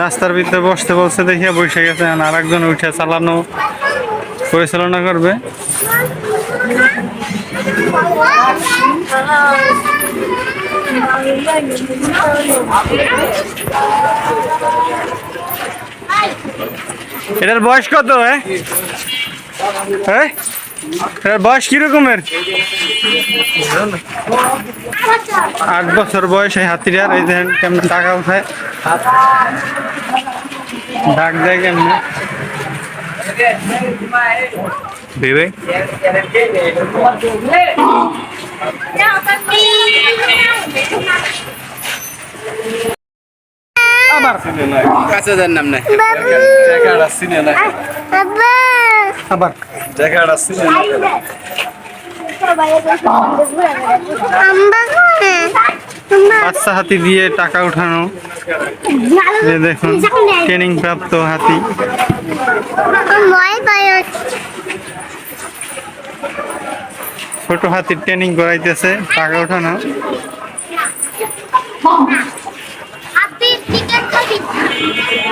রাস্তার ভিতরে বসতে বলছে, দেখিয়া বসে গেছে। আর একজন উঠে চালানো, পরিচালনা করবে। এটার বয়স কত হ্যাঁ হ্যাঁ? বয়স কিরকমের? আট বছর বয়স এই হাতিটার এই দেখেন কেমন টাকা উঠায়। ডাক দেয় কেমনে? ভেবে আবার। কাছে যার নাম নাই। জায়গাটা চিনে না আবার জায়গাটা চিনে না। বাচ্চা হাতি দিয়ে টাকা উঠানো। এই দেখুন ট্রেনিং প্রাপ্ত হাতি। ছোট হাতির ট্রেনিং করাইতেছে টাকা উঠানো। আনো